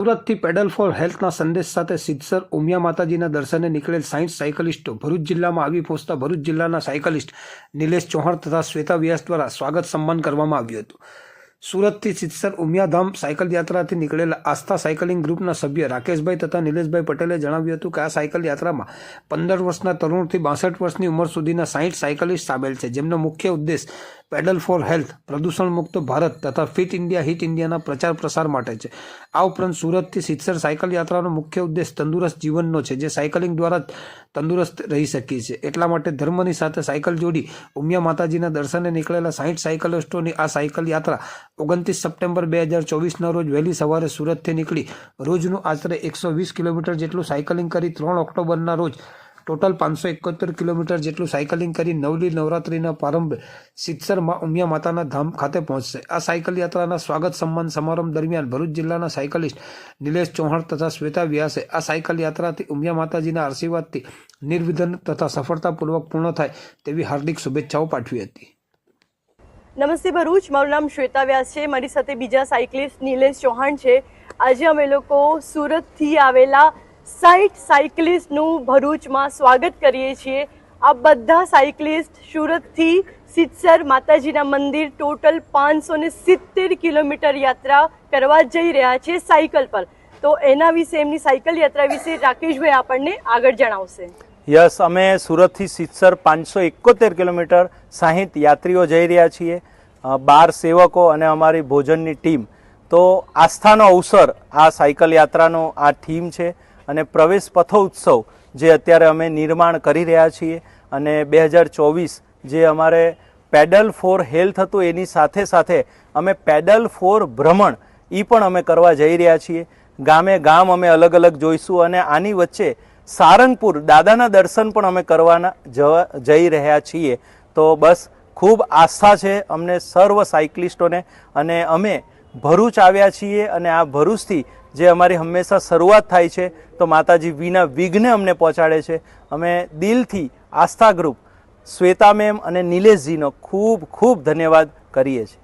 સુરતથી pedal four હેલ્થના સંદેશ સાથે સિદ્ધસર ઉમિયા માતાજીના દર્શને નીકળેલ સાયન્સ સાયકલિસ્ટો ભરૂચ જિલ્લામાં આવી પહોંચતા ભરૂચ જિલ્લાના સાયકલિસ્ટ નિલેશ ચૌહાણ તથા શ્વેતા વ્યાસ દ્વારા સ્વાગત સન્માન કરવામાં આવ્યું હતું. સુરતથી સિદ્ધસર ઉમિયાધામ સાયકલ યાત્રાથી નીકળેલા આસ્થા સાયકલિંગ ગ્રુપના સભ્ય રાકેશભાઈ તથા નિલેશભાઈ પટેલે જણાવ્યું હતું કે આ સાયકલ યાત્રામાં પંદર વર્ષના તરુણથી બાસઠ વર્ષની ઉંમર સુધીના સાહીઠ સાયકલિસ્ટ સામેલ છે, જેમનો મુખ્ય ઉદ્દેશ પેડલ ફોર હેલ્થ પ્રદૂષણ મુક્ત ભારત તથા ફિટ ઇન્ડિયા, હિટ ઇન્ડિયાના પ્રચાર પ્રસાર માટે છે. આ ઉપરાંત સુરતથી સિત્સર સાયકલ યાત્રાનો મુખ્ય ઉદ્દેશ તંદુરસ્ત જીવનનો છે, જે સાયકલિંગ દ્વારા તંદુરસ્ત રહી શકીએ છીએ. એટલા માટે ધર્મની સાથે સાયકલ જોડી ઉમિયા માતાજીના દર્શને નીકળેલા સાહીઠ સાયકલિસ્ટોની આ સાયકલ યાત્રા ઓગણત્રીસ સપ્ટેમ્બર બે હજાર ચોવીસના રોજ વહેલી સવારે સુરતથી નીકળી. રોજનું આશરે એકસો વીસ કિલોમીટર જેટલું સાયકલિંગ કરી ત્રણ ઓક્ટોબરના રોજ ટોટલ પાંચસો એકોતેર કિલોમીટર જેટલું સાયકલિંગ કરી નવલી નવરાત્રિના પ્રારંભે સિત્સરમાં ઉમિયા માતાના ધામ ખાતે પહોંચશે. આ સાયકલ યાત્રાના સ્વાગત સન્માન સમારંભ દરમિયાન ભરૂચ જિલ્લાના સાયકલિસ્ટ નિલેશ ચૌહાણ તથા શ્વેતા વ્યાસે આ સાયકલ યાત્રાથી ઉમિયા માતાજીના આશીર્વાદથી નિર્વિધન તથા સફળતાપૂર્વક પૂર્ણ થાય તેવી હાર્દિક શુભેચ્છાઓ પાઠવી હતી. નમસ્તે ભરૂચ. મારું નામ શ્વેતા વ્યાસ છે. મારી સાથે બીજા સાયકલિસ્ટ નિલેશ ચૌહાણ છે. આજે અમે લોકો સુરતથી આવેલા સાઈઠ સાયકલિસ્ટનું ભરૂચમાં સ્વાગત કરીએ છીએ. આ બધા સાયકલિસ્ટ સુરતથી સિત્સર માતાજીના મંદિર ટોટલ પાંચસો ને સિત્તેર કિલોમીટર યાત્રા કરવા જઈ રહ્યા છે સાયકલ પર. તો એના વિશે, એમની સાયકલ યાત્રા વિશે રાકેશભાઈ આપણને આગળ જણાવશે. યસ, અમે સુરતથી સિત્સર પાંચસો એકોતેર કિલોમીટર સાહીઠ યાત્રીઓ જઈ રહ્યા છીએ બાર સેવકો અને અમારી ભોજનની ટીમ. તો આસ્થાનો અવસર આ સાયકલ યાત્રાનો આ થીમ છે. અને પ્રવેશ પથોત્સવ જે અત્યારે અમે નિર્માણ કરી રહ્યા છીએ અને બે હજાર ચોવીસ જે અમારે પેડલ ફોર હેલ્થ હતું એની સાથે સાથે અમે પેડલ ફોર ભ્રમણ એ પણ અમે કરવા જઈ રહ્યા છીએ. ગામે ગામ અમે અલગ અલગ જોઈશું અને આની વચ્ચે સારંગપુર દાદાના દર્શન પણ અમે કરવાના જઈ રહ્યા છીએ. તો બસ ખૂબ આસ્થા છે અમને સર્વ સાયકલિસ્ટોને અને અમે ભરૂચ આવ્યા છીએ અને આ ભરૂચથી જે અમારી હંમેશા શરૂઆત થાય છે, તો માતાજી વિના વિઘ્ને અમને પહોંચાડે છે. અમે દિલથી આસ્થા ગ્રુપ શ્વેતા મેમ અને નિલેશજીનો ખૂબ ખૂબ ધન્યવાદ કરીએ છીએ.